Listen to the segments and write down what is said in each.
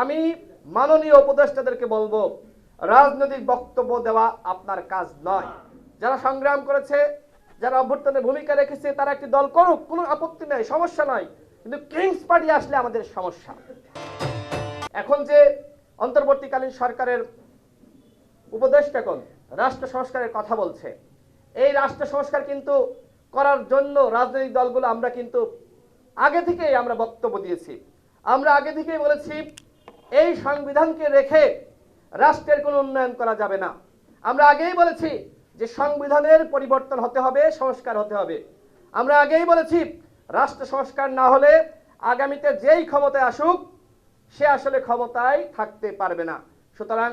আমি মাননীয় উপদেষ্টাদেরকে বলব, রাজনৈতিক বক্তব্য দেওয়া আপনার কাজ নয়। যারা সংগ্রাম করেছে, যারা অভ্যর্থনে ভূমিকা রেখেছে, তারা একটি দল করুক, কোনো আপত্তি নেই, সমস্যা নয়। কিন্তু কিংস পার্টি আসলে আমাদের সমস্যা। এখন যে অন্তর্বর্তীকালীন সরকারের উপদেষ্টাগণ রাষ্ট্র সংস্কারের কথা বলছে। এই রাষ্ট্র সংস্কার কিন্তু করার জন্য রাজনৈতিক দলগুলো আমরা কিন্তু আগে থেকেই আমরা বক্তব্য দিয়েছি। আমরা আগে থেকেই বলেছি এই সংবিধানকে রেখে রাষ্ট্রের কোনো উন্নয়ন করা যাবে না। আমরা আগেই বলেছি যে সংবিধানের পরিবর্তন হতে হবে, সংস্কার হতে হবে। আমরা আগেই বলেছি রাষ্ট্র সংস্কার না হলে আগামীতে যেই ক্ষমতায় আসুক, সে আসলে ক্ষমতায় থাকতে পারবে না। সুতরাং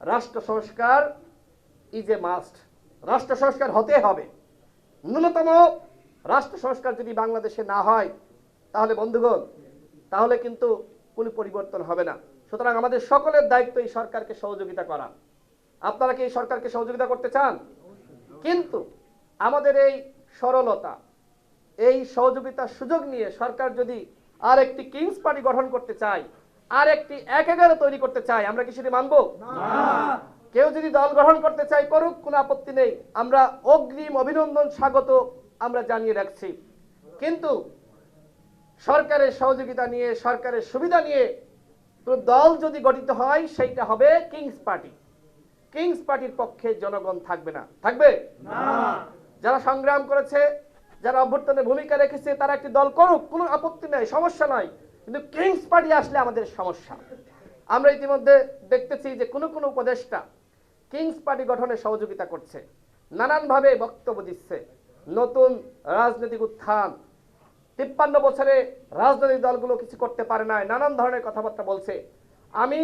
রাষ্ট্র সংস্কার ইজ এ মাস্ট রাষ্ট্র সংস্কার হতে হবে। ন্যূনতম রাষ্ট্র সংস্কার যদি বাংলাদেশে না হয়, তাহলে বন্ধুগণ, তাহলে কিন্তু কোনো পরিবর্তন হবে না। সুতরাং আমাদের সকলের দায়িত্ব এই সরকারকে সহযোগিতা করা। আপনারা কি এই সরকারকে সহযোগিতা করতে চান? কিন্তু আমাদের এই সরলতা এই সহযোগিতার সুযোগ নিয়ে সরকার যদি আর একটি কিংস পার্টি গঠন করতে চায় আর একটি এক এগারো তৈরি করতে চায় আমরা কি সেটি মানবো? কেউ যদি দল গ্রহণ করতে চায় করুক কোনো আপত্তি নেই। আমরা অগ্রিম অভিনন্দন স্বাগত আমরা জানিয়ে রাখছি। কিন্তু সরকারের সহযোগিতা নিয়ে সরকারের সুবিধা নিয়ে কোনো দল যদি গঠিত হয় সেইটা হবে কিংস পার্টি কিংস পার্টির পক্ষে জনগণ থাকবে না। থাকবে? যারা সংগ্রাম করেছে যারা অভ্যর্থনে ভূমিকা রেখেছে তারা একটি দল করুক কোনো আপত্তি নেই সমস্যা নাই। কিন্তু কিংস পার্টি আসলে আমাদের সমস্যা। আমরা ইতিমধ্যে দেখতেছি যে কোনো কোনো উপদেষ্টা কিংস পার্টি গঠনে সহযোগিতা করছে। নানানভাবে বক্তব্য দিচ্ছে। নতুন রাজনৈতিক উত্থান তিপ্পান্ন বছরে রাজনৈতিক দলগুলো কিছু করতে পারে না নানান ধরনের কথাবার্তা বলছে। আমি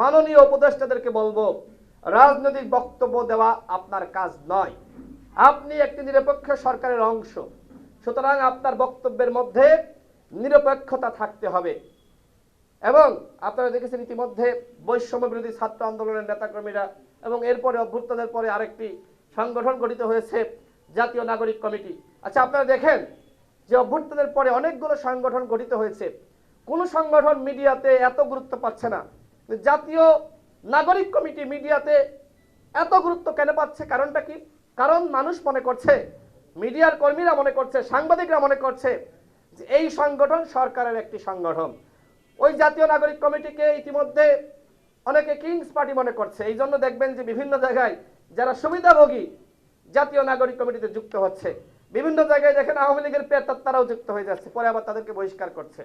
মাননীয় উপদেষ্টাদেরকে বলব, রাজনৈতিক বক্তব্য দেওয়া আপনার কাজ নয়। আপনি একটি নিরপেক্ষ সরকারের অংশ, সুতরাং আপনার বক্তব্যের মধ্যে নিরপেক্ষতা থাকতে হবে। এবং আপনারা দেখেছেন ইতিমধ্যে বৈষম্য বিরোধী ছাত্র আন্দোলনের নেতাকর্মীরা এবং এরপরে অভ্যুত্থানের পরে আরেকটি সংগঠন গঠিত হয়েছে, জাতীয় নাগরিক কমিটি। আচ্ছা আপনারা দেখেন যে অভ্যুত্থানের পরে অনেকগুলো সংগঠন গঠিত হয়েছে। কোন সংগঠন মিডিয়াতে এত গুরুত্ব পাচ্ছে না। জাতীয় নাগরিক কমিটি মিডিয়াতে এত গুরুত্ব কেন পাচ্ছে? কারণটা কি? কারণ মানুষ মনে করছে, মিডিয়ার কর্মীরা মনে করছে, সাংবাদিকরা মনে করছে যে এই সংগঠন সরকারের একটি সংগঠন। ওই জাতীয় নাগরিক কমিটিকে ইতিমধ্যে অনেকে কিংস পার্টি মনে করছে। এই জন্য দেখবেন যে বিভিন্ন জায়গায় যারা সুবিধাভোগী জাতীয় নাগরিক কমিটিতে যুক্ত হচ্ছে। বিভিন্ন জায়গায় দেখেন আওয়ামী লীগের পেতার তারাও যুক্ত হয়ে যাচ্ছে। পরে আবার তাদেরকে বহিষ্কার করছে।